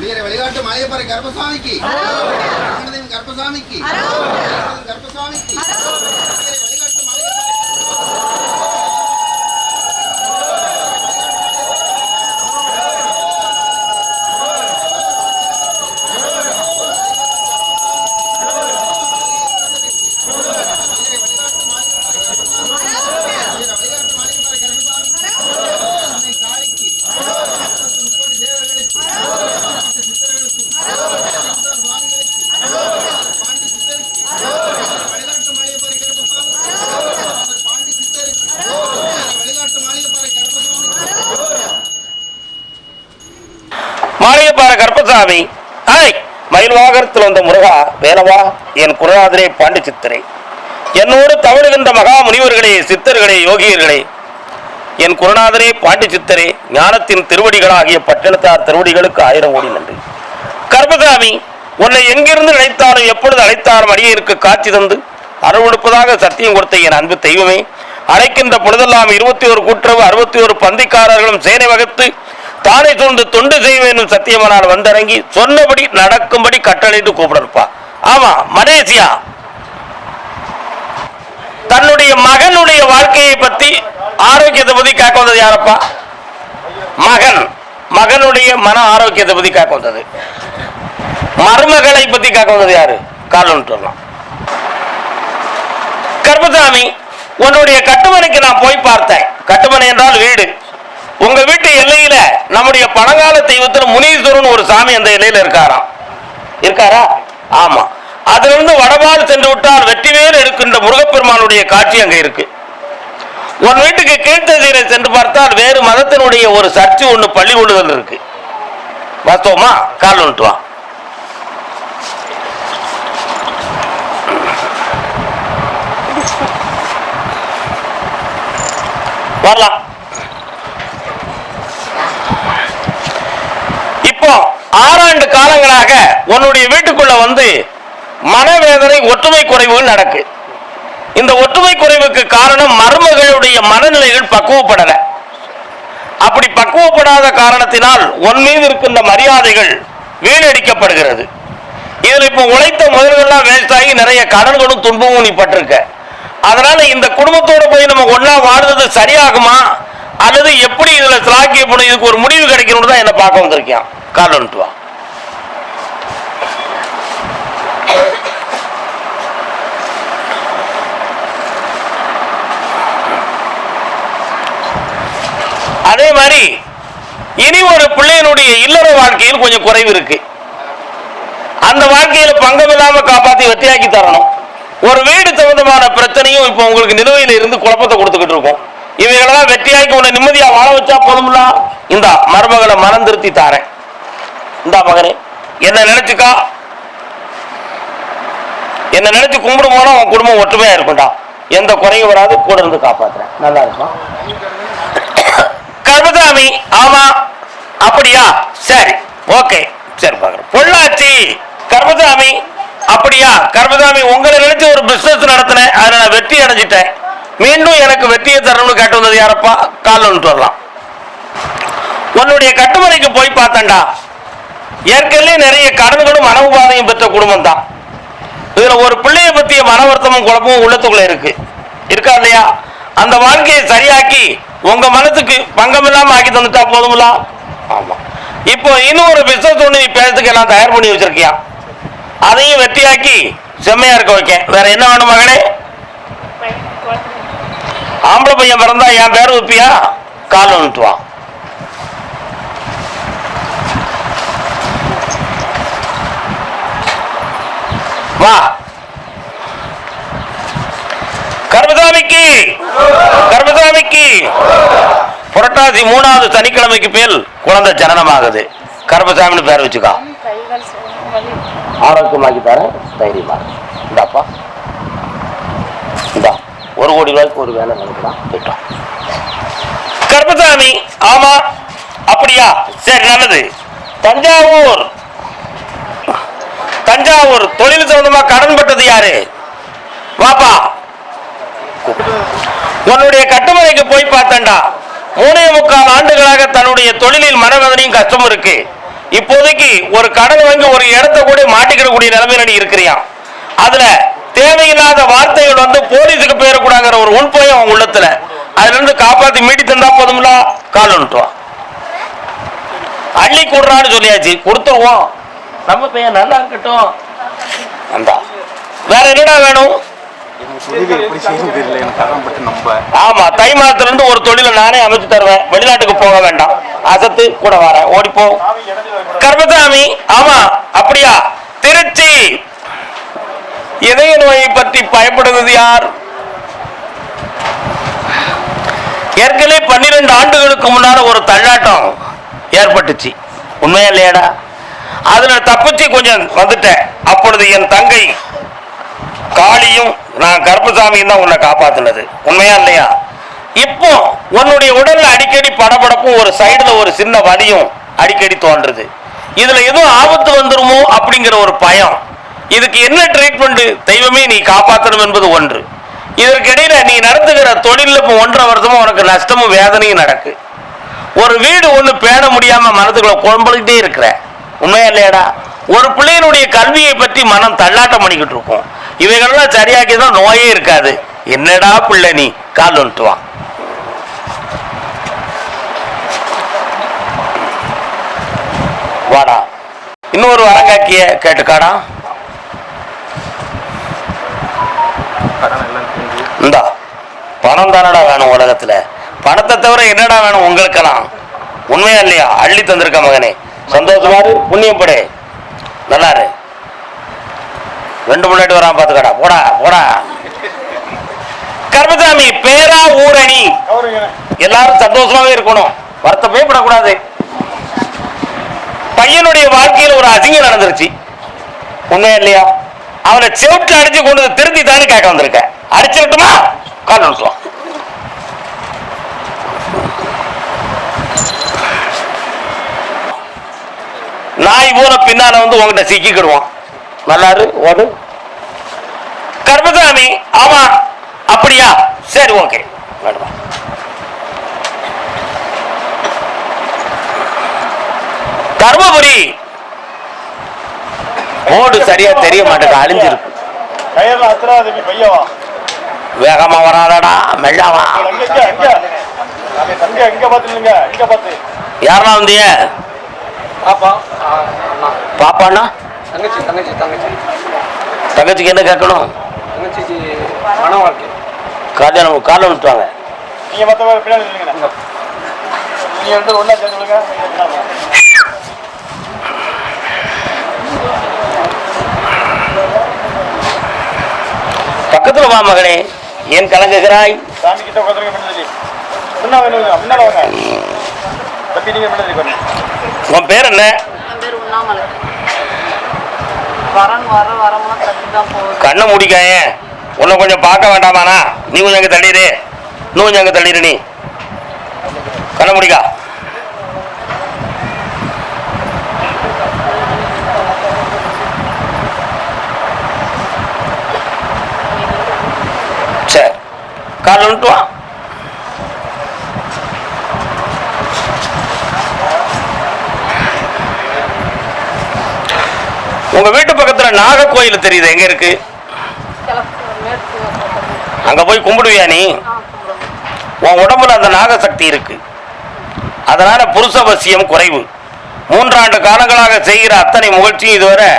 మీరు వెలిగాటు మాయపరి గర్భస్వామికి. గర్భస్వామికి. గర్భస్వామికి. மாளிகைப்பாறை ஆய் மயில் வாகனத்தில் வந்த முருகா வேலவா என் குருநாதரே பாண்டி சித்தரே என்னோடு தவழுகின்ற மகா முனிவர்களே சித்தர்களே யோகியர்களே. என் குருநாதரே பாண்டி சித்தரே ஞானத்தின் திருவடிகளாகிய பட்டணத்தார் திருவடிகளுக்கு ஆயிரம் கோடி நன்றி. கருப்பசாமி உன்னை எங்கிருந்து நினைத்தாலும் எப்பொழுது அழைத்தாலும் அடியிற்கு காட்சி தந்து? அருவெடுப்பதாக சத்தியம் கொடுத்த என் அன்பு தெய்வமே அழைக்கின்ற பொழுதெல்லாம் இருபத்தி ஒரு கூட்டுறவு அறுபத்தி ஒரு பந்திக்காரர்களும் சேனை வகுத்து தானே சூழ்ந்து தொண்டு செய்வேன் சத்தியமனால் வந்திறங்கி சொன்னபடி நடக்கும்படி கட்டளையிட்டு கூப்பிடப்பா ஆமா மலேசியா தன்னுடைய மகனுடைய வாழ்க்கையை பத்தி ஆரோக்கியத்தை பத்தி கேட்க வந்தது யாரப்பா? மகன். மகனுடைய மன ஆரோக்கியத்தை பத்தி கேட்க வந்தது. மருமகளை பத்தி கேட்க வந்தது யாரு? காலன் வரலாம் கர்மசாமி உன்னுடைய கட்டுமனைக்கு நான் போய் பார்த்தேன். கட்டுமனை என்றால் வீடு. நம்முடைய பழங்கால தெய்வத்தில் முனீஸ்வரன் ஒரு சாமி அந்த இலையில இருக்காராம் இருக்காரா? ஆமா. அதிலிருந்து வடபால் சென்று விட்டால் வெற்றிவேல் எடுக்கின்ற முருகப்பெருமானுடைய காட்சி அங்க இருக்கு. உன் வீட்டுக்கு கீழ்த்தசீரை சென்று பார்த்தால் வேறு மதத்தினுடைய ஒரு சர்ச்சு ஒன்று பள்ளி கொள்ளுதல் இருக்கு. வாஸ்தவமா? கால் வந்துட்டு வா. வரலாம் இப்போ ஆறாண்டு காலங்களாக உன்னுடைய வீட்டுக்குள்ள வந்து மனவேதனை ஒற்றுமை குறைவு நடக்கு. இந்த ஒற்றுமை குறைவுக்கு காரணம் மருமகளுடைய மனநிலைகள் பக்குவப்படல. அப்படி பக்குவப்படாத காரணத்தினால் உன் மீது இருக்கின்ற மரியாதைகள் வீணடிக்கப்படுகிறது. இதில் இப்ப உழைத்த முதல்கள்லாம் வேஸ்ட் ஆகி நிறைய கடன்களும் துன்பமும் நீ பட்டிருக்க. அதனால இந்த குடும்பத்தோடு போய் நம்ம ஒன்றா வாழ்றது சரியாகுமா? அல்லது எப்படி இதுல சிலாக்கியப்படும் இதுக்கு ஒரு முடிவு கிடைக்கணும்னு தான் என்ன பார்க்க வந்திருக்கேன் காலன்ட்டு வா அதே மாதிரி இனி ஒரு பிள்ளையினுடைய இல்லற வாழ்க்கையில் கொஞ்சம் குறைவு இருக்கு. அந்த வாழ்க்கையில பங்கம் இல்லாம காப்பாத்தி வெற்றியாக்கி தரணும். ஒரு வீடு சம்பந்தமான பிரச்சனையும் இப்போ உங்களுக்கு நிலுவையில இருந்து குழப்பத்தை கொடுத்துக்கிட்டு இருக்கோம். இவைகளெல்லாம் வெற்றியாக்கி உன்னை நிம்மதியா வாழ வச்சா போதும்ல? இந்த மருமகளை மனம் திருத்தி தாரேன். இந்த மகனே என்ன நினைச்சுக்கா. என்ன நினைச்சு கும்பிடும் போனா உன் குடும்பம் ஒற்றுமையா இருக்கும்டா. எந்த குறையும் வராது கூட இருந்து காப்பாத்துறேன். நல்லா இருக்கும் கர்மசாமி ஆமா. அப்படியா? சரி ஓகே. சரி பாக்குறேன் பொள்ளாச்சி கர்மசாமி அப்படியா? கர்மசாமி உங்களை நினைச்சு ஒரு பிசினஸ் நடத்தினேன். அதுல நான் வெற்றி அடைஞ்சிட்டேன். மீண்டும் எனக்கு வெற்றியை தரணும்னு கேட்டு வந்தது யாரப்பா? கால் வந்துட்டு வரலாம். உன்னுடைய கட்டுமனைக்கு போய் பார்த்தேன்டா. ஏற்கனவே நிறைய கடன்களும் மன உபாதையும் பெற்ற குடும்பம் தான் இதுல ஒரு பிள்ளைய பத்திய மன வருத்தமும் குழப்பமும் உள்ளத்துக்குள்ள இருக்கு. இருக்கா இல்லையா? அந்த வாழ்க்கையை சரியாக்கி உங்க மனசுக்கு பங்கம் இல்லாம ஆக்கி தந்துட்டா போதுங்களா ஆமா. இப்போ இன்னும் ஒரு பிசினஸ் ஒண்ணு நீ பேசுறதுக்கு எல்லாம் தயார் பண்ணி வச்சிருக்கியா? அதையும் வெற்றியாக்கி செம்மையா இருக்க வைக்க. வேற என்ன வேணும் மகனே? ஆம்பளை பையன் பிறந்தா என் பேர் வைப்பியா கால் வந்துட்டு வா. கர்மசாமிக்கு கர்மசாமிக்கு. புரட்டாசி மூணாவது சனிக்கிழமைக்கு மேல் குழந்தை ஜனனமாகுது. கர்மசாமின்னு பேர் வச்சுக்கா. ஆரோக்கியமாக்கி தரேன் தைரியமா இந்தாப்பா. இந்தா. ஒரு கோடி ரூபாய்க்கு ஒரு வேலை நினைக்கலாம் போயிட்டோம் கர்மசாமி ஆமா அப்படியா? சரி நல்லது. தஞ்சாவூர் தஞ்சாவூர் தொழில் சம்பந்தமா கடன் பட்டது யாரு? வாப்பா. உன்னுடைய கட்டுமனைக்கு போய் பார்த்தேன்டா. மூணே முக்கால் ஆண்டுகளாக தன்னுடைய தொழிலில் மனவேதனையும் கஷ்டம் இருக்கு. இப்போதைக்கு ஒரு கடன் வாங்கி ஒரு இடத்த கூட மாட்டிக்கிடக்கூடிய நிலைமையில நீ இருக்கிறியா? அதுல தேவையில்லாத வார்த்தைகள் வந்து போலீஸுக்கு போயிடக்கூடாங்கிற ஒரு உள்பயம் அவன் உள்ளத்துல. அதுல இருந்து காப்பாத்தி மீட்டி தந்தா போதும்ல? கால் வந்துட்டுவான் அள்ளி கூடுறான்னு சொல்லியாச்சு. கொடுத்துருவோம். நம்ம பையன் நல்லா இருக்கட்டும். அந்த வேற என்னடா வேணும்? ஆமா தை மாதத்துல இருந்து ஒரு தொழிலை நானே அமைச்சு தருவேன். வெளிநாட்டுக்கு போக வேண்டாம். அசத்து கூட வரேன். ஓடிப்போ கர்மசாமி ஆமா அப்படியா? திருச்சி. இதய நோயை பற்றி பயப்படுவது யார்? ஏற்கனவே பன்னிரண்டு ஆண்டுகளுக்கு முன்னால ஒரு தள்ளாட்டம் ஏற்பட்டுச்சு. உண்மையா இல்லையாடா? அதுல தப்பிச்சு கொஞ்சம் வந்துட்டேன். அப்பொழுது என் தங்கை காளியும் நான் கருப்பசாமியும் தான் உன்னை காப்பாத்தினது. உண்மையா இல்லையா? இப்போ உன்னுடைய உடல்ல அடிக்கடி படபடப்பும் ஒரு சைடுல ஒரு சின்ன வலியும் அடிக்கடி தோன்றுது. இதுல எதுவும் ஆபத்து வந்துருமோ அப்படிங்கிற ஒரு பயம். இதுக்கு என்ன ட்ரீட்மெண்ட் தெய்வமே நீ காப்பாற்றணும் என்பது ஒன்று. இதற்கிடையில நீ நடத்துகிற தொழில இப்போ ஒன்றரை வருஷமா உனக்கு நஷ்டமும் வேதனையும் நடக்கு. ஒரு வீடு ஒன்று பேண முடியாம மனதுக்குள்ள குழம்புகிட்டே இருக்கிற. உண்மையா இல்லையாடா? ஒரு பிள்ளையினுடைய கல்வியை பற்றி மனம் தள்ளாட்டம் பண்ணிக்கிட்டு இருக்கும். இவைகள்லாம் சரியாக்கி தான் நோயே இருக்காது. என்னடா பிள்ளை நீ? கால் வந்துட்டுவான் வாடா. இன்னொரு வரங்காக்கிய கேட்டுக்காடா? இந்தா. பணம் தானடா வேணும் உலகத்துல. பணத்தை தவிர என்னடா வேணும் உங்களுக்கெல்லாம்? உண்மையா இல்லையா? அள்ளி தந்திருக்க மகனே. சந்தோஷமாரு புண்ணியப்படு நல்லாரு. ரெண்டு முன்னாடி வரான் பாத்துக்கடா. போடா போடா. கர்மசாமி பேரா ஊரணி. எல்லாரும் சந்தோஷமாவே இருக்கணும். வருத்தமே படக்கூடாது. பையனுடைய வாழ்க்கையில் ஒரு அசிங்கம் நடந்துருச்சு. உண்மையா இல்லையா? அவனை செவுட்டு அடிச்சு கொண்டு வந்து திருத்தி தானே கேட்க வந்திருக்க அடிச்சிடட்டுமா? கால் நாய் போல பின்னால வந்து உங்ககிட்ட சிக்கிக்கிடுவான். நல்லாரு ஓடு. கர்மசாமி ஆமா அப்படியா? சரி ஓகே. வேணுமா? தர்மபுரி. போர்டு சரியா தெரிய மாட்டேங்குது அழிஞ்சிருக்கு. வேகமா வராதடா பாத்து யாரெல்லாம் வந்தீங்க? பாப்பா பாப்பாண்ணா? தங்கச்சி தங்கச்சி தங்கச்சி. தங்கச்சிக்கு என்ன கேட்கணும்? தங்கச்சிக்கு மன வாழ்க்கை. கல்யாணம் காலம் விட்டுவாங்க நீங்க மத்த பின்னாடி இல்லைங்க நீங்க ஒண்ணா சேர்ந்து விடுங்க பக்கத்துல வா மகனே ஏன் கலங்குகிறாய்? சாமி கிட்ட உட்காந்துருங்க பின்னாடி. வேணும் முன்னால வாங்க. தம்பி நீங்க பின்னாடி உன் பேர் என்ன? கண்ணை முடிக்காய. உன்னை கொஞ்சம் பார்க்க வேண்டாமாண்ணா. நீ கொஞ்சம் அங்கே தள்ளிடு. இன்னும் கொஞ்சம் அங்கே தள்ளிடு நீ. கண்ணை முடிக்கா. சரி கால் வந்துட்டு உங்க வீட்டு பக்கத்துல கோயில் தெரியுது? எங்க இருக்கு? அங்க போய் கும்பிடுவியா நீ? உன் உடம்புல அந்த நாகசக்தி இருக்கு. அதனால புருஷவசியம் குறைவு. மூன்றாண்டு காலங்களாக செய்கிற அத்தனை முயற்சியும் இதுவரை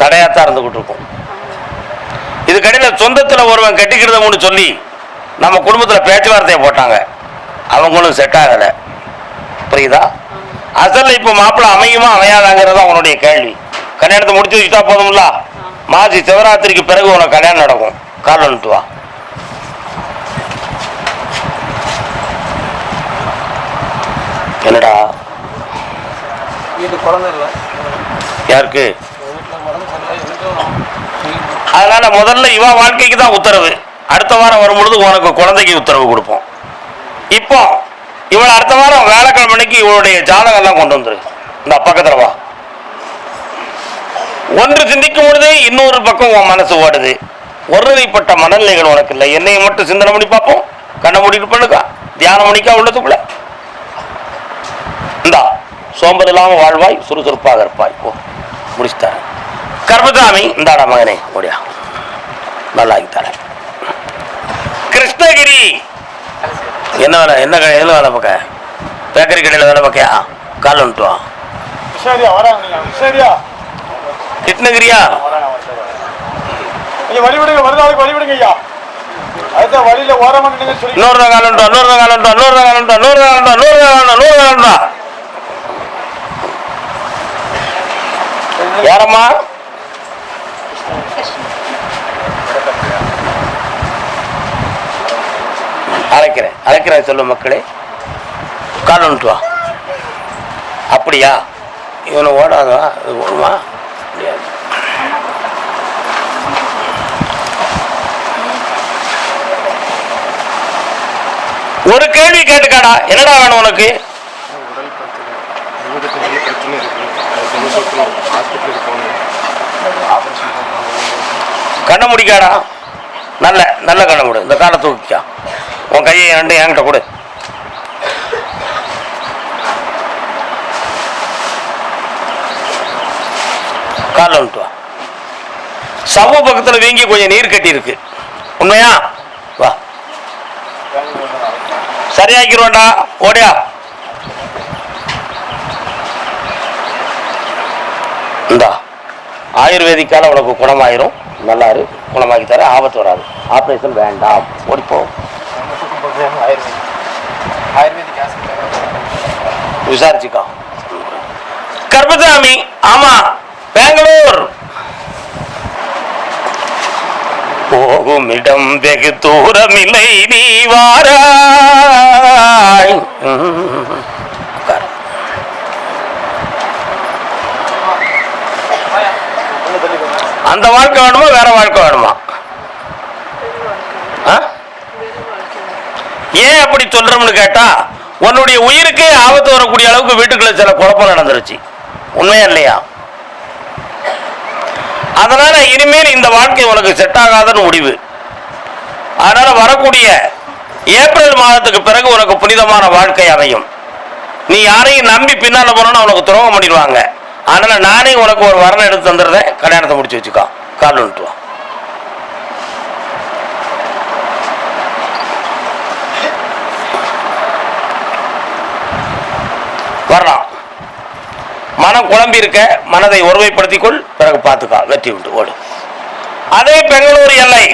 தடையாத்தான் இருந்துகிட்டு இருக்கும். இதுக்கடையில் சொந்தத்தில் ஒருவன் கட்டிக்கிறதமுன்னு சொல்லி நம்ம குடும்பத்தில் பேச்சுவார்த்தையை போட்டாங்க. அவங்களும் செட் ஆகலை. புரியுதா? அசல் இப்போ மாப்பிள்ளை அமையுமா அமையாதாங்கிறது அவனுடைய கேள்வி. கல்யாணத்தை முடிச்சு வச்சுட்டா போதும்ல? மாசி சிவராத்திரிக்கு பிறகு உனக்கு கல்யாணம் நடக்கும். வந்துட்டு வா. என்னடா? யாருக்கு? அதனால முதல்ல இவ வாழ்க்கைக்கு தான் உத்தரவு. அடுத்த வாரம் வரும்பொழுது உனக்கு குழந்தைக்கு உத்தரவு கொடுப்போம். இப்போ இவள் அடுத்த வாரம் வேலைக்கிழமை அன்னைக்கு இவளுடைய ஜாதகம் எல்லாம் கொண்டு வந்துரு. இந்த பக்கத்துல வா. ஒன்று சிந்திக்கும் பொழுதே இன்னொரு பக்கம் உன் மனசு ஓடுது. ஒருநிலைப்பட்ட மனநிலைகள் உனக்கு இல்லை. என்னையை மட்டும் சிந்தனை பண்ணி பார்ப்போம். கண்ணை மூடிட்டு பண்ணுக்கா? தியானம் பண்ணிக்கா உள்ளதுக்குள்ள இந்தா சோம்பல் இல்லாமல் வாழ்வாய் சுறுசுறுப்பாக இருப்பாய். போ முடிச்சுத்தாரேன் கர்மசாமி இந்தாடா மகனே ஓடியா. நல்லா கிருஷ்ணகிரி! என்ன வேலை? என்ன கடை எதில் வேலை பார்க்க? பேக்கரி கடையில் வேலை பார்க்கையா? கால் வந்துட்டு வா. சரியா வராங்க சரியா கிருஷ்ணகிரியா கிருஷ்ணகிரியா வராங்க வராங்க. ஐயா வழி விடுங்க வருதாளுக்கு வழி விடுங்க ஐயா. அடுத்த வழியில ஓரமா நின்று சொல்லி இன்னொரு கால் வந்துட்டு வா, இன்னொரு கால் வந்துட்டு வா, இன்னொரு கால் வந்துட்டு வா, இன்னொரு கால் வந்துட்டு வா, இன்னொரு கால் வந்துட்டு வா, இன்னொரு கால் வந்துட்டு வா. யாரம்மா? அழைக்கிறேன் அழைக்கிறேன் சொல்லு மக்களே. கால் வந்துட்டு வா. அப்படியா? இவனை ஓடாதா இது ஓடுமா முடியாது ஒரு கேள்வி கேட்டுக்காடா. என்னடா வேணும் உனக்கு? கண்ணை முடிக்காடா. நல்ல நல்ல கண்ணை முடி இந்த காலை தூக்கிக்கா. உன் கையை ரெண்டு என்கிட்ட கொடு. காலில் வந்துட்டு வா. சவ்வு பக்கத்தில் வீங்கி கொஞ்சம் நீர் கட்டி இருக்கு உண்மையா வா சரியாக்கிடுவோண்டா ஓடியா. இந்தா. ஆயுர்வேதிக்கால உனக்கு குணமாயிரும். நல்லா இரு குணமாக்கி தர ஆபத்து வராது. ஆப்ரேஷன் வேண்டாம். ஓடிப்போம் விசாரிச்சுக்கா. கர்பசாமி ஆமா. பெங்களூர். போகும் இடம் வெகு தூரமில்லை நீ வாராய். அந்த வாழ்க்கை வேணுமா வேற வாழ்க்கை வேணுமா? ஆ? ஏன் அப்படி சொல்றோம்னு கேட்டா உன்னுடைய உயிருக்கே ஆபத்து வரக்கூடிய அளவுக்கு வீட்டுக்குள்ள சில குழப்பம் நடந்துருச்சு. உண்மையா இல்லையா? அதனால இனிமேல் இந்த வாழ்க்கை உனக்கு செட் ஆகாதன்னு முடிவு. அதனால வரக்கூடிய ஏப்ரல் மாதத்துக்கு பிறகு உனக்கு புனிதமான வாழ்க்கை அமையும். நீ யாரையும் நம்பி பின்னால போனோன்னு உனக்கு துரோகம் பண்ணிடுவாங்க. அதனால நானே உனக்கு ஒரு வரணை எடுத்து தந்துடுறேன். கல்யாணத்தை முடிச்சு வச்சுக்கோ. கால் வந்துட்டு வரலாம். மனம் குழம்பி இருக்க மனதை ஒருமைப்படுத்திக்கொள் பிறகு பார்த்துக்கா வெற்றி உண்டு. ஓடு. அதே பெங்களூர் எல்லை.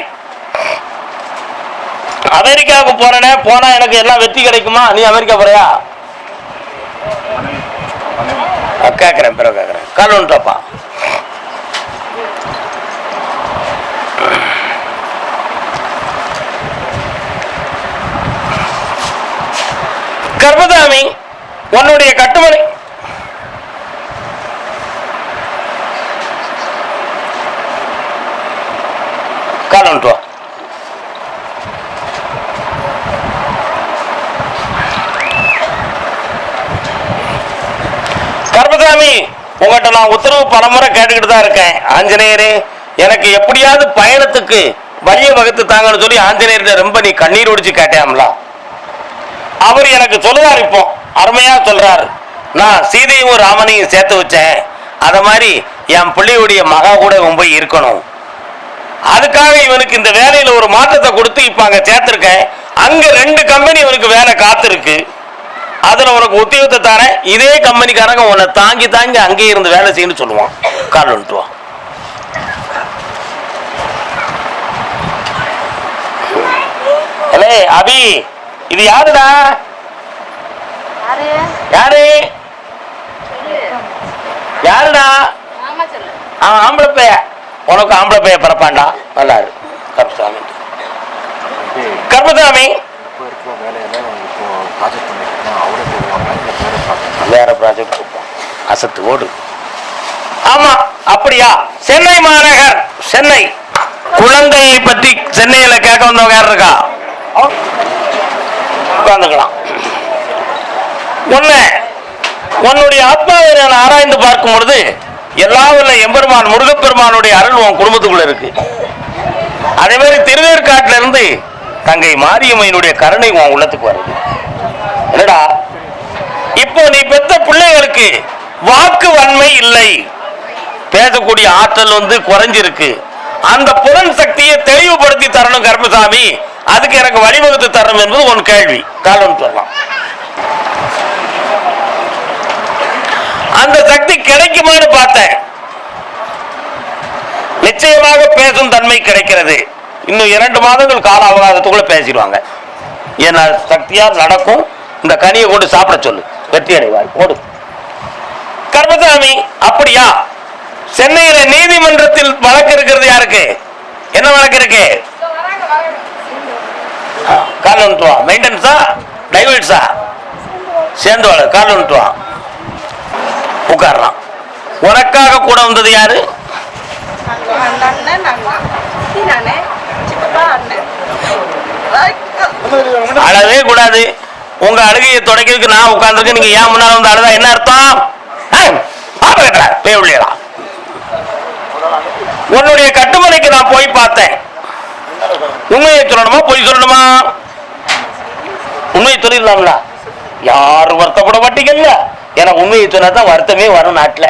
அமெரிக்காவுக்கு போறேனே போனா எனக்கு எல்லாம் வெற்றி கிடைக்குமா? நீ அமெரிக்கா போறியா? அஹ் கேட்கிறேன் பிறகு கேட்கிறேன் கால் வந்துட்டப்பா கர்மதாமி உன்னுடைய கட்டுமனை கால் வந்துட்டு வா கர்மசாமி உங்கள்கிட்ட நான் உத்தரவு பலமுறை கேட்டுக்கிட்டு தான் இருக்கேன். ஆஞ்சநேயரே எனக்கு எப்படியாவது பயணத்துக்கு வழியை வகுத்து தாங்கன்னு சொல்லி ஆஞ்சநேயர்கிட்ட ரொம்ப நீ கண்ணீர் ஒடிச்சு கேட்டேம்ல அவர் எனக்கு சொல்லுவார் இப்போ அருமையா சொல்றாரு. நான் சீதையும் ராமனையும் சேர்த்து வச்சேன். அத மாதிரி என் பிள்ளையுடைய மகா கூட போய் இருக்கணும். அதுக்காக இவனுக்கு இந்த வேலையில ஒரு மாற்றத்தை கொடுத்து இப்ப அங்க சேர்த்திருக்கேன். அங்க ரெண்டு கம்பெனி இவனுக்கு வேலை காத்திருக்கு. அதுல உனக்கு உத்தியோகத்தை தரேன். இதே கம்பெனிக்காரங்க உன்னை தாங்கி தாங்கி அங்கேயே இருந்து வேலை செய்யணும்னு சொல்லுவான். கால் வந்துட்டு வா. ஹலே அபி இது யாருடா? யாரு? யாருடா? அவன் ஆம்பளை பைய. உனக்கு ஆம்பளை பைய பிறப்பான்டா. நல்லா இரு. கருப்பசாமி. கருப்பசாமி இப்போ இருக்கிற வேலையெல்லாம் இப்போ ப்ராஜெக்ட் பண்ணிருக்கேன் அவரே போடுவாங்க இல்லை வேறு ப்ராஜெக்ட் கொடுப்போம் அசத்து ஓடு. ஆமா அப்படியா? சென்னை மாநகர் சென்னை. குழந்தையை பற்றி சென்னையில கேட்க வந்தவங்க யார் இருக்கா? உட்கார்ந்துக்கலாம். ஒண்ணு உன்னுடைய ஆத்மாவை நான் ஆராய்ந்து பார்க்கும் பொழுது எல்லா வல்ல எம்பெருமான் முருகப்பெருமானுடைய அருள் உன் குடும்பத்துக்குள்ள இருக்கு. அதே மாதிரி திருவேற்காட்டுல இருந்து தங்கை மாரியம்மனுடைய கருணை உன் உள்ளத்துக்கு வருது. என்னடா இப்போ நீ பெத்த பிள்ளைகளுக்கு வாக்கு வன்மை இல்லை. பேசக்கூடிய ஆற்றல் வந்து குறைஞ்சிருக்கு. அந்த புலன் சக்தியை தெளிவுபடுத்தி தரணும் கருப்பசாமி அதுக்கு எனக்கு வழிவகுத்து தரணும் என்பது உன் கேள்வி. காலம் சொல்லலாம் அந்த சக்தி கிடைக்குமான்னு பார்த்தேன். நிச்சயமாக பேசும் தன்மை கிடைக்கிறது. இன்னும் இரண்டு மாதங்கள் கால அவகாசத்துக்குள்ள பேசிடுவாங்க. ஏன்னா சக்தியா நடக்கும். இந்த கனியை கொண்டு சாப்பிட சொல்லு. வெற்றி அடைவாய் போடு. கர்மசாமி அப்படியா? சென்னையில நீதிமன்றத்தில் வழக்கு இருக்கிறது யாருக்கு? என்ன வழக்கு இருக்கு? கால் வந்துட்டு வா மெயின்டெனன்ஸா டைவர்ட்ஸா சேர்ந்து வாழ கால் வந்துட்டு வா உட்காரலாம் உனக்காக கூட வந்தது யாரு? அழவே கூடாது. உங்க அழுகையை தொடக்கிறதுக்கு நான் உட்கார்ந்துருக்கு நீங்க ஏன் முன்னால வந்து அழுதா? என்ன அர்த்தம்? ஏய், பாப்பா கேட்டா உன்னுடைய கட்டுமனைக்கு நான் போய் பார்த்தேன். உண்மையை சொல்லணுமா? பொய் சொல்லணுமா? உண்மையை சொல்லிடலாம்ல. யாரும் வருத்தப்பட மாட்டீங்கல்ல. ஏன்னா உண்மையை சொன்னா தான் வருத்தமே வரும் நாட்டில்.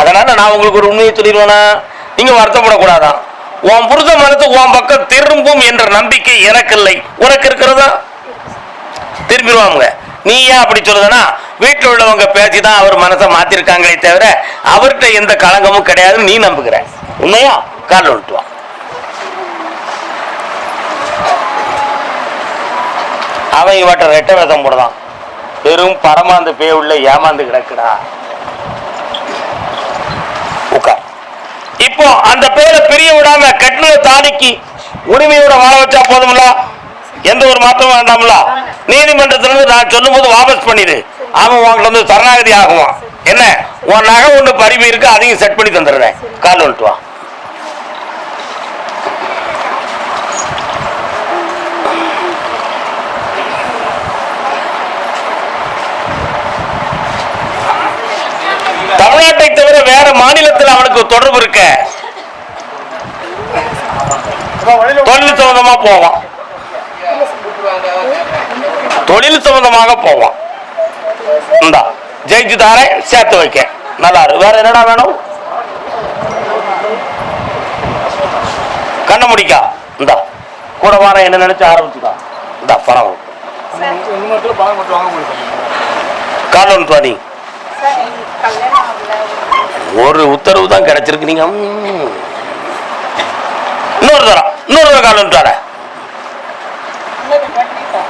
அதனால நான் உங்களுக்கு ஒரு உண்மையை சொல்லிடுவேனா? நீங்க வருத்தப்படக்கூடாதான். உன் புருஷ மனசு உன் பக்கம் திரும்பும் என்ற நம்பிக்கை எனக்கு இல்லை உனக்கு இருக்கிறதா? திரும்பிடுவாங்க நீ ஏன் அப்படி சொல்லுதுன்னா வீட்டில் உள்ளவங்க பேசிதான் அவர் மனசை மாத்திருக்காங்களே தவிர அவர்கிட்ட எந்த களங்கமும் கிடையாதுன்னு நீ நம்புகிற. உண்மையா? கால விட்டுவான் அவன் இவட்ட ரெட்ட வேதம் போடுதான். பெரும் பரமாந்து பே உள்ள ஏமாந்து கிடக்குடா. உட்கார். இப்போ அந்த பேரை பிரிய விடாம கட்டின தாடிக்கு உரிமையோட வாழ வச்சா போதும்ல? எந்த ஒரு மாற்றமும் வேண்டாம்ல. நீதிமன்றத்திலிருந்து நான் சொல்லும்போது வாபஸ் பண்ணிடு. அவன் உங்களுக்கு வந்து சரணாகதி ஆகுவான் என்ன? உன் நகை ஒன்று பறிவு இருக்கு அதையும் செட் பண்ணி தந்துடுறேன். கால் வந்துட்டு வா. தமிழ்நாட்டை தவிர வேற மாநிலத்தில் அவனுக்கு தொடர்பு இருக்க. தொழில் சம்பந்தமா போவான். தொழில் சம்பந்தமாக போவான் இந்தா ஜெயிச்சு தாரேன் சேர்த்து வைக்க நல்லா இருக்கு வேற என்னடா வேணும்? கண்ண முடிக்கா. இந்தா கூட வார என்ன நினைச்சு ஆரம்பிச்சுக்கா. இந்தா பணம். இந்த மட்டும் நீ ஒரு உத்தரவு தான் கிடைச்சிருக்கு. நீங்க இன்னொரு தரம். இன்னொரு காலன் கால் ஒன்று வரேன் இன்னொரு பண்ணிட்டா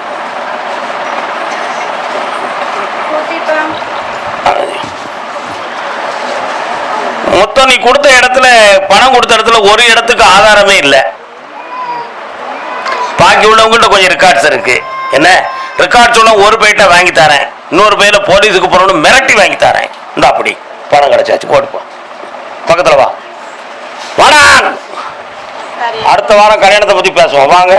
கூட்டிட்டோம் மொத்தம் நீ கொடுத்த இடத்துல பணம் கொடுத்த இடத்துல ஒரு இடத்துக்கு ஆதாரமே இல்லை. பாக்கி உள்ளவங்கள்ட்ட கொஞ்சம் ரெக்கார்ட்ஸ் இருக்கு. என்ன? ரெக்கார்ட்ஸ் உள்ள ஒரு பைட்ட வாங்கி தரேன். இன்னொரு பையில போலீஸுக்கு போறோம்னு மிரட்டி வாங்கி தரேன். இந்த அப்படி. பணம் கிடைச்சாச்சு. போட்டுப்போ பக்கத்துல வா. வாடா. அடுத்த வாரம் கல்யாணத்தை பத்தி பேசுவோம். வாங்க.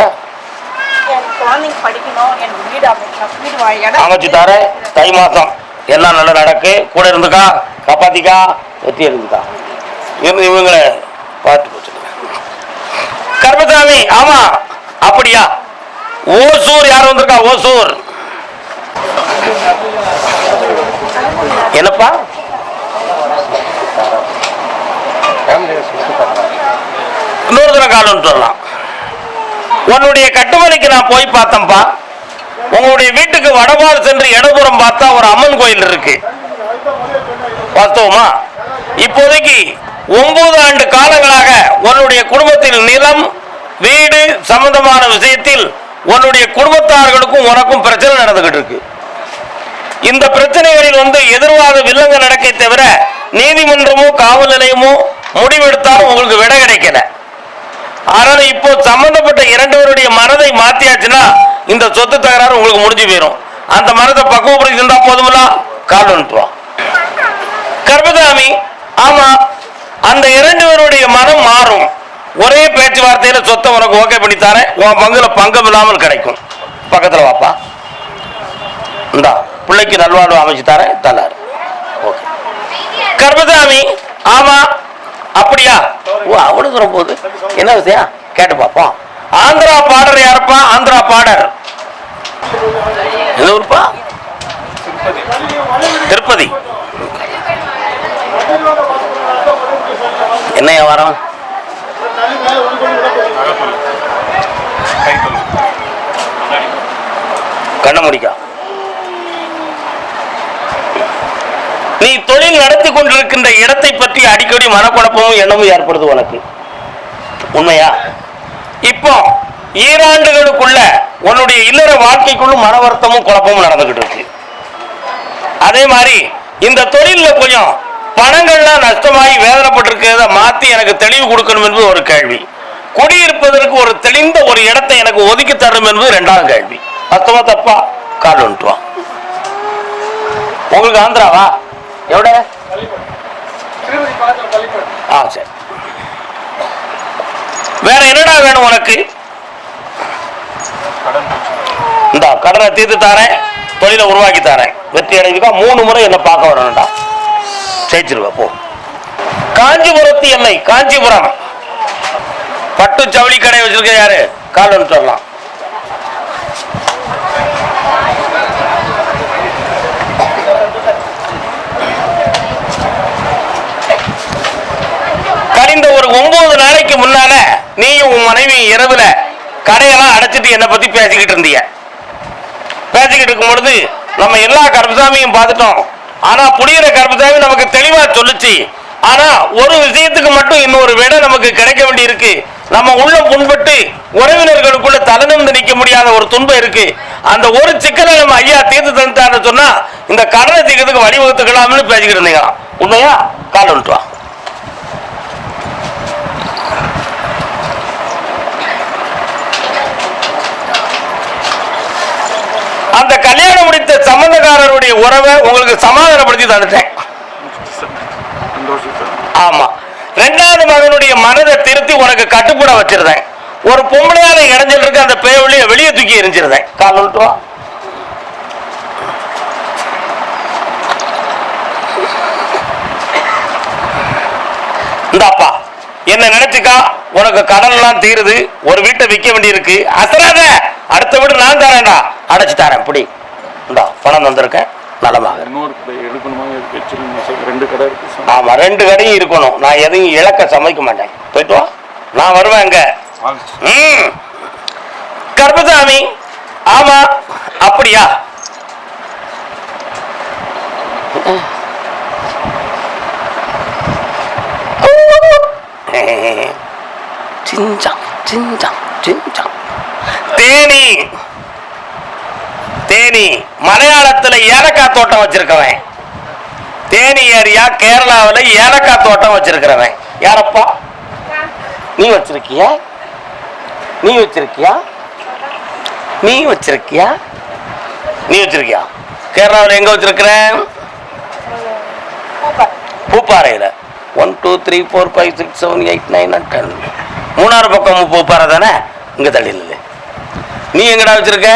அமைச்சு தரேன். தை மாசம் எல்லாம் நல்லா நடக்கு? கூட இருந்துக்கா? காப்பாத்திக்கா? வெற்றி இருந்துக்கா இருந்து இவங்களை பார்த்து போச்சு கர்மசாமி ஆமா அப்படியா? ஓசூர் யார் வந்திருக்கா? ஓசூர். என்னப்பா? இன்னொரு தடவை காலம் சொல்லலாம் உன்னுடைய கட்டுமலைக்கு நான் போய் பார்த்தேன்ப்பா. உங்களுடைய வீட்டுக்கு வடபாடு சென்று இடதுபுறம் பார்த்தா ஒரு அம்மன் கோயில் இருக்கு. வாஸ்தவமா? இப்போதைக்கு ஒன்பது ஆண்டு காலங்களாக உன்னுடைய குடும்பத்தில் நிலம் வீடு சம்பந்தமான விஷயத்தில் உன்னுடைய குடும்பத்தார்களுக்கும் உனக்கும் பிரச்சனை நடந்துகிட்டு இருக்கு. இந்த பிரச்சனைகளில் வந்து எதிர்வாத வில்லங்க நடக்கை தவிர நீதிமன்றமோ காவல் நிலையமோ முடிவெடுத்தாலும் உங்களுக்கு விடை கிடைக்கல. அதனால இப்போ சம்பந்தப்பட்ட இரண்டவருடைய மனதை மாத்தியாச்சுன்னா இந்த சொத்து தகராறு உங்களுக்கு முடிஞ்சு போயிடும் அந்த மனதை பக்குவப்படுத்தி இருந்தா போதுமில்ல கால் அனுப்புவோம் கர்பதாமி ஆமா அந்த இரண்டு பேருடைய மனம் மாறும். ஒரே பேச்சுவார்த்தையில சொத்தை உனக்கு ஓகே பண்ணி தரேன். உன் பங்குல பங்கம் இல்லாமல் கிடைக்கும். பக்கத்துல வாப்பா. இந்தா பிள்ளைக்கு நல்வாழ்வு அமைச்சு தரேன் தலாரு ஓகே கர்மசாமி ஆமா. அப்படியா? ஓ அவ்வளவு தூரம் போகுது என்ன விஷயம்? கேட்டு பார்ப்போம். ஆந்திரா பாடர் யாருப்பா? ஆந்திரா பாடர். எது ஊருப்பா? திருப்பதி. என்ன வியாபாரம்? கண்ண முடிக்கா. நீ தொழில் நடத்தி கொண்டிருக்கின்ற இடத்தை பற்றி அடிக்கடி மனக்குழப்பமும் எண்ணமும் ஏற்படுது உனக்கு. உண்மையா? இப்போ ஈராண்டுகளுக்குள்ள உன்னுடைய இல்லற வாழ்க்கைக்குள்ளும் மன வருத்தமும் குழப்பமும் நடந்துகிட்டு இருக்கு. அதே மாதிரி இந்த தொழிலில் கொஞ்சம் பணங்கள்லாம் நஷ்டமாகி வேதனைப்பட்டிருக்கிறத மாத்தி எனக்கு தெளிவு கொடுக்கணும் என்பது ஒரு கேள்வி. குடியிருப்பதற்கு ஒரு தெளிந்த ஒரு இடத்தை எனக்கு ஒதுக்கி தரணும் என்பது ரெண்டாம் கேள்வி. அத்தமா தப்பா? கால் வந்துட்டுவான் உங்களுக்கு ஆந்திராவா? எവിടെ? ஆ சரி. வேற என்னடா வேணும் உனக்கு? இந்த கடனை தீர்த்து தாரேன் தொழிலை உருவாக்கி தாரேன். வெற்றி அடைஞ்சுக்கா. மூணு முறை என்ன பார்க்க வரணும்டா. ஜெயிச்சிருவ போ காஞ்சிபுரத்து எல்லை காஞ்சிபுரம். பட்டு ஜவுளி கடை வச்சிருக்க யாரு? கால் சொல்லலாம். கழிந்த ஒரு ஒன்பது நாளைக்கு முன்னால நீயும் உன் மனைவி இரவுல கடையெல்லாம் அடைச்சிட்டு என்னை பத்தி பேசிக்கிட்டு இருந்தீங்க. பேசிக்கிட்டு இருக்கும் பொழுது நம்ம எல்லா கருப்பசாமியும் பார்த்துட்டோம். ஆனா புடியிற கருப்பசாமி நமக்கு தெளிவா சொல்லுச்சு. ஆனா ஒரு விஷயத்துக்கு மட்டும் இன்னொரு விட நமக்கு கிடைக்க வேண்டி இருக்கு. நம்ம உள்ள புண்பட்டு உறவினர்களுக்குள்ள தலைநிமிந்து நிக்க முடியாத ஒரு துன்பம் இருக்கு. அந்த ஒரு சிக்கலை நம்ம ஐயா தீர்த்து தந்துட்டான்னு சொன்னா இந்த கடனை தீர்க்கிறதுக்கு வழிவகுத்துக்கலாம்னு பேசிக்கிட்டு இருந்தீங்க. உண்மையா? கால் வந்துட்டு அந்த கல்யாணம் சம்பந்தக்காரருடைய உறவை உங்களுக்கு சமாதானப்படுத்தி தந்துட்டேன். ஆமா. ரெண்டாவது மகனுடைய மனதை திருத்தி உனக்கு கட்டுப்பட வச்சிருந்தேன். ஒரு பொம்பளையால இடைஞ்சல் இருக்கு அந்த பேவழிய வெளியே தூக்கி எரிஞ்சிருந்தேன். கால் விட்டு இந்தாப்பா என்ன நினைச்சுக்கா? உனக்கு கடன் எல்லாம் தீருது. ஒரு வீட்டை விற்க வேண்டியிருக்கு. அசராத! அடுத்த வீடு நான் தரேன்டா. அடைச்சு தரேன். இப்படி பணம் தந்திருக்கேன். நலமாக. சார் ரெண்டு கடை இருக்கு சார் ஆமா ரெண்டு கடையும் இருக்கணும். நான் எதையும் இழக்க சமைக்க மாட்டேன். போயிட்டு நான் வருவேன் அங்க. வாங்க. சார். ம். கர்மசாமி ஆமா. அப்படியா? சிஞ்சாம் சிஞ்சாம் சிஞ்சாம் தேனி. தேனி. மலையாளத்தில் ஏலக்காய் தோட்டம் வச்சிருக்கவன் தேனி ஏரியா கேரளாவில் ஏலக்காய் தோட்டம் வச்சிருக்கிறவன். யாரப்பா? நீ வச்சிருக்கியா? நீ வச்சிருக்கியா? நீ வச்சிருக்கியா? நீ வச்சிருக்கியா? கேரளாவில் எங்க வச்சிருக்கிற? பூப்பாறையில். One two three four five six seven eight nine ten Munnar பக்கம் பூப்பாறை தானே? இங்கே தள்ளியில் நீ எங்கடா வச்சிருக்க?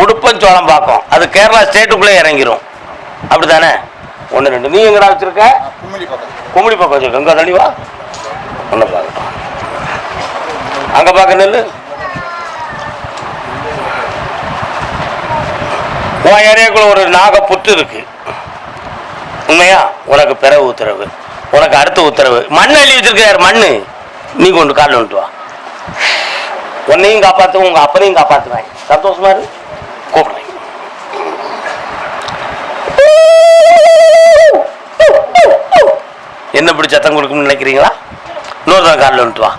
உடுப்பஞ்சோளம் பார்க்கும் அது கேரளா ஸ்டேட்டுக்குள்ளே இறங்கிரும். அப்படிதானே ஒன்று ரெண்டு. நீ எங்கடா வச்சிருக்க? கும்மிடி பக்கம் வச்சிருக்க. இங்கே தள்ளி ஒன்று பார்க்கட்டும். அங்கே பார்க்க நெல் உன் ஏரியாக்குள்ள ஒரு நாக புத்து இருக்கு. உண்மையா? உனக்கு பிறகு உத்தரவு. உனக்கு அடுத்த உத்தரவு. மண் அள்ளி வச்சிருக்கிறார் மண்ணு. நீ கொண்டு காலில் வந்துட்டு வா. உன்னையும் காப்பாற்றுவேன் உங்கள் அப்பனையும் காப்பாற்றுவேன் சந்தோஷமா இருக்கு என்ன இப்படி சத்தம் கொடுக்கும்னு நினைக்கிறீங்களா? இன்னொரு தான் காலில் வந்துட்டு வா.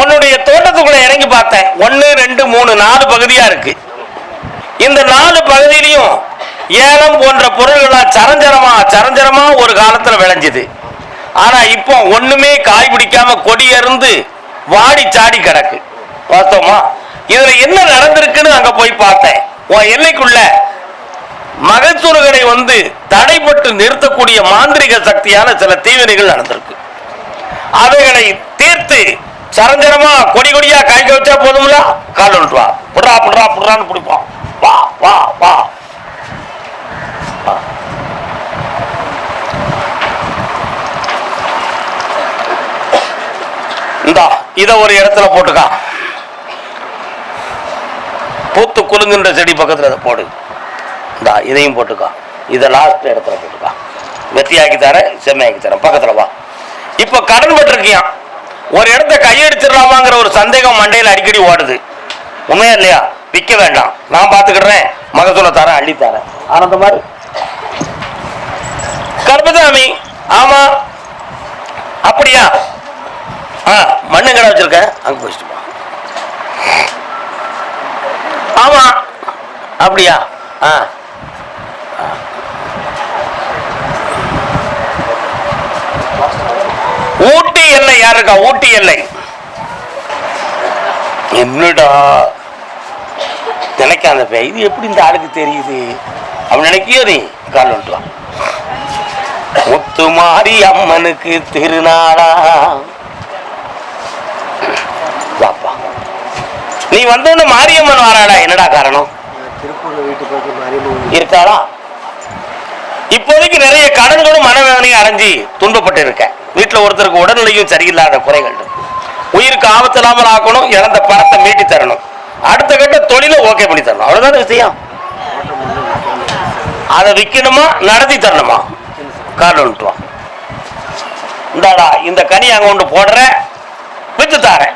உன்னுடைய தோட்டத்துக்குள்ள இறங்கி பார்த்தேன். ஒன்னு ரெண்டு மூணு நாலு பகுதியா இருக்கு. இந்த நாலு பகுதியிலையும் ஏலம் போன்ற பொருள்களா சரஞ்சரமா சரஞ்சரமா ஒரு காலத்துல விளைஞ்சுது. ஆனா இப்போ ஒண்ணுமே காய் பிடிக்காம கொடி அருந்து வாடி சாடி கிடக்கு. பார்த்தோமா? இதுல என்ன நடந்திருக்குன்னு அங்க போய் பார்த்தேன். உன் எல்லைக்குள்ள மகசூறுகளை வந்து தடைப்பட்டு நிறுத்தக்கூடிய மாந்திரிக சக்தியான சில தீவினைகள் நடந்திருக்கு. அவைகளை தீர்த்து சரஞ்சரமா கொடி கொடியா காய்க்க வச்சா போதும்ல? கால் விட்டு வா புட்றா புட்றா புட்றான்னு வா வா வா. இந்தா இத ஒரு இடத்துல போட்டுக்கா. பூத்து குலுங்குன்ற செடி பக்கத்துல அதை போடு. இந்தா இதையும் போட்டுக்கா. இதை லாஸ்ட் இடத்துல போட்டுக்கா. வெத்தியாக்கி தரேன் செம்மையாக்கி தரேன். பக்கத்துல வா. இப்போ கடன் பட்டிருக்கியான் ஒரு இடத்த கையடிச்சிடலாமாங்கிற ஒரு சந்தேகம் மண்டையில் அடிக்கடி ஓடுது. உண்மையா இல்லையா? விற்க வேண்டாம். நான் பார்த்துக்கிடுறேன் மகசூல தரேன் அள்ளி தரேன். ஆனந்த மாதிரி கர்மசாமி ஆமா. அப்படியா? ஆ மண்ணு கடை வச்சிருக்கேன் அங்க போயிட்டு ஆமா. அப்படியா? ஆ. ஊட்டி எல்லை யார் இருக்கா ஊட்டி எல்லை. என்னடா? நினைக்காத அந்த இது எப்படி இந்த ஆளுக்கு தெரியுது? அவன் நினைக்கியோ நீ? கால் வந்துட்டு வா. முத்துமாரி அம்மனுக்கு திருநாளா வாப்பா நீ வந்தோன்னு மாரியம்மன் வாராடா. என்னடா காரணம்? இருக்காளா? இப்போதைக்கு நிறைய கடன்களும் மனவேதனையும் அடைஞ்சு துன்பப்பட்டு இருக்க வீட்டுல ஒருத்தருக்கு உடல்நிலையும் சரியில்லாத குறைகள். உயிருக்கு ஆபத்து இல்லாமல் ஆக்கணும் இழந்த பணத்தை மீட்டி தரணும். அடுத்த கட்ட தொழிலை ஓகே பண்ணி தரணும். அவ்வளவுதானே விஷயம்? அதை விற்கணுமா நடத்தி தரணுமா? கார்டு வந்துட்டு வா இந்தாடா இந்த கனி அங்க கொண்டு போடுற வித்து தாரேன்.